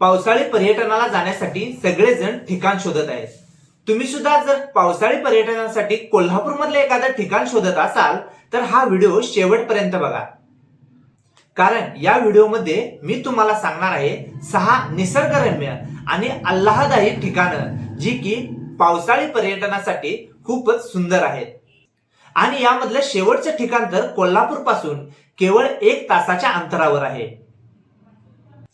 पावसाळी पर्यटनाला जाण्यासाठी सगळेजण ठिकाण शोधत आहेत. तुम्ही सुद्धा जर पावसाळी पर्यटनासाठी कोल्हापूरमधलं एखादं ठिकाण शोधत असाल तर हा व्हिडिओ शेवटपर्यंत बघा. कारण या व्हिडिओमध्ये मी तुम्हाला सांगणार आहे सहा निसर्गरम्य आणि आल्हादायी ठिकाणं जी की पावसाळी पर्यटनासाठी खूपच सुंदर आहेत. आणि यामधलं शेवटचं ठिकाण तर कोल्हापूरपासून केवळ एक तासाच्या अंतरावर आहे.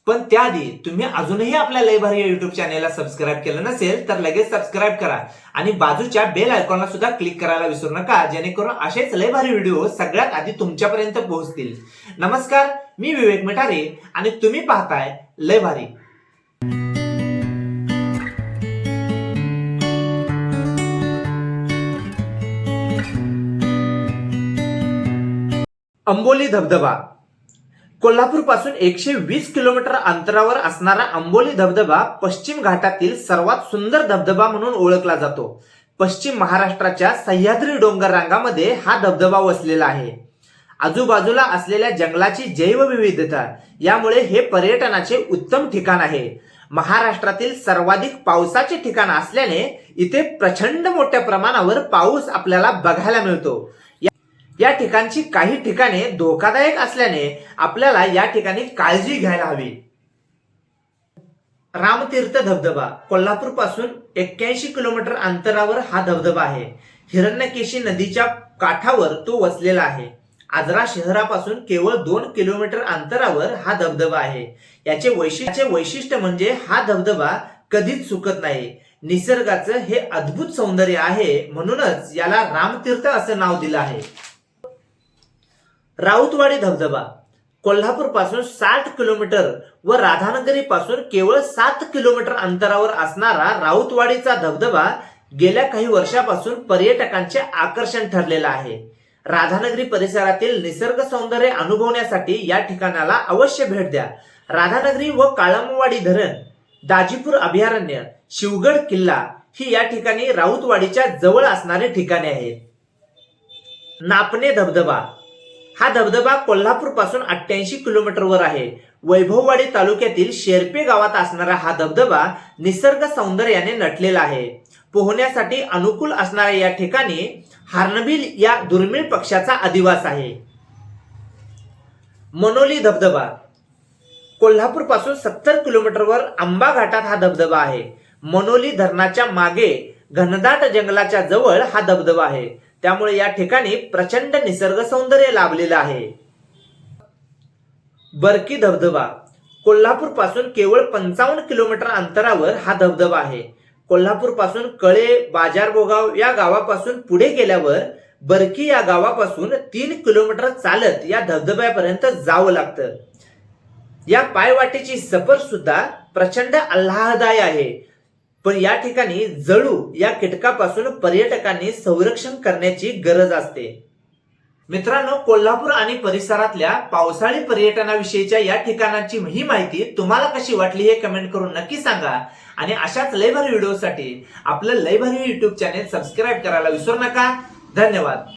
पण त्याआधी तुम्ही अजूनही आपल्या लयभारी या युट्यूब चॅनेलला सबस्क्राईब केलं नसेल तर लगेच सबस्क्राईब करा. आणि बाजूच्या बेल आयकॉनला सुद्धा क्लिक करायला विसरू नका जेणेकरून असेच लयभारी व्हिडिओ सगळ्यात आधी तुमच्यापर्यंत पोहोचतील. नमस्कार मी विवेक मिठारे आणि तुम्ही पाहताय लयभारी अंबोली धबधबा. कोल्हापूरपासून एकशे वीस किलोमीटर अंतरावर असणारा अंबोली धबधबा पश्चिम घाटातील सर्वात सुंदर धबधबा म्हणून ओळखला जातो. पश्चिम महाराष्ट्राच्या सह्याद्री डोंगर रांगामध्ये हा धबधबा वसलेला आहे. आजूबाजूला असलेल्या जंगलाची जैवविविधता यामुळे हे पर्यटनाचे उत्तम ठिकाण आहे. महाराष्ट्रातील सर्वाधिक पावसाचे ठिकाण असल्याने इथे प्रचंड मोठ्या प्रमाणावर पाऊस आपल्याला बघायला मिळतो. या ठिकाणची काही ठिकाणे धोकादायक असल्याने आपल्याला या ठिकाणी काळजी घ्यायला हवी. रामतीर्थ धबधबा कोल्हापूरपासून एक्क्याऐंशी किलोमीटर अंतरावर हा धबधबा आहे. हिरण्यकेशी नदीच्या काठावर तो वसलेला आहे. आजरा शहरापासून केवळ दोन किलोमीटर अंतरावर हा धबधबा आहे. याचे वैशिष्ट्य वैशिष्ट्य म्हणजे हा धबधबा कधीच सुकत नाही. निसर्गाचं हे अद्भुत सौंदर्य आहे म्हणूनच याला रामतीर्थ असं नाव दिलं आहे. राऊतवाडी धबधबा. कोल्हापूरपासून साठ किलोमीटर व राधानगरी पासून केवळ सात किलोमीटर अंतरावर असणारा राऊतवाडीचा धबधबा गेल्या काही वर्षापासून पर्यटकांचे आकर्षण ठरलेला आहे. राधानगरी परिसरातील निसर्ग सौंदर्य अनुभवण्यासाठी या ठिकाणाला अवश्य भेट द्या. राधानगरी व काळमवाडी धरण दाजीपूर अभयारण्य शिवगड किल्ला ही या ठिकाणी राऊतवाडीच्या जवळ असणारी ठिकाणे आहेत. नापणे धबधबा. हा धबधबा कोल्हापूरपासून अठ्ठ्याऐंशी किलोमीटरवर आहे. वैभववाडी तालुक्यातील शेरपे गावात असणारा हा धबधबा निसर्ग सौंदर्याने नटलेला आहे. पोहण्यासाठी अनुकूल असणाऱ्या या ठिकाणी हार्नबिल या दुर्मिळ पक्षाचा अधिवास आहे. मनोली धबधबा. कोल्हापूरपासून सत्तर किलोमीटरवर आंबा घाटात हा धबधबा आहे. मनोली धरणाच्या मागे घनदाट जंगलाच्या जवळ हा धबधबा आहे. त्यामुळे या ठिकाणी प्रचंड निसर्ग सौंदर्य लाभलेलं आहे. बरकी धबधबा. कोल्हापूरपासून केवळ पंचावन्न किलोमीटर अंतरावर हा धबधबा आहे. कोल्हापूरपासून कळे बाजारबोगाव या गावापासून पुढे गेल्यावर बरकी या गावापासून तीन किलोमीटर चालत या धबधब्यापर्यंत जावं लागतं. या पायवाटेची सफर सुद्धा प्रचंड आल्हादायी आहे. पण या ठिकाणी जळू या कीटकापासून पर्यटकांनी संरक्षण करण्याची गरज असते. मित्रांनो कोल्हापूर आणि परिसरातल्या पावसाळी पर्यटनाविषयीच्या या ठिकाणाची ही माहिती तुम्हाला कशी वाटली हे कमेंट करून नक्की सांगा. आणि अशाच लयभारी व्हिडिओसाठी आपलं लयभरी युट्यूब चॅनेल सबस्क्राईब करायला विसरू नका. धन्यवाद.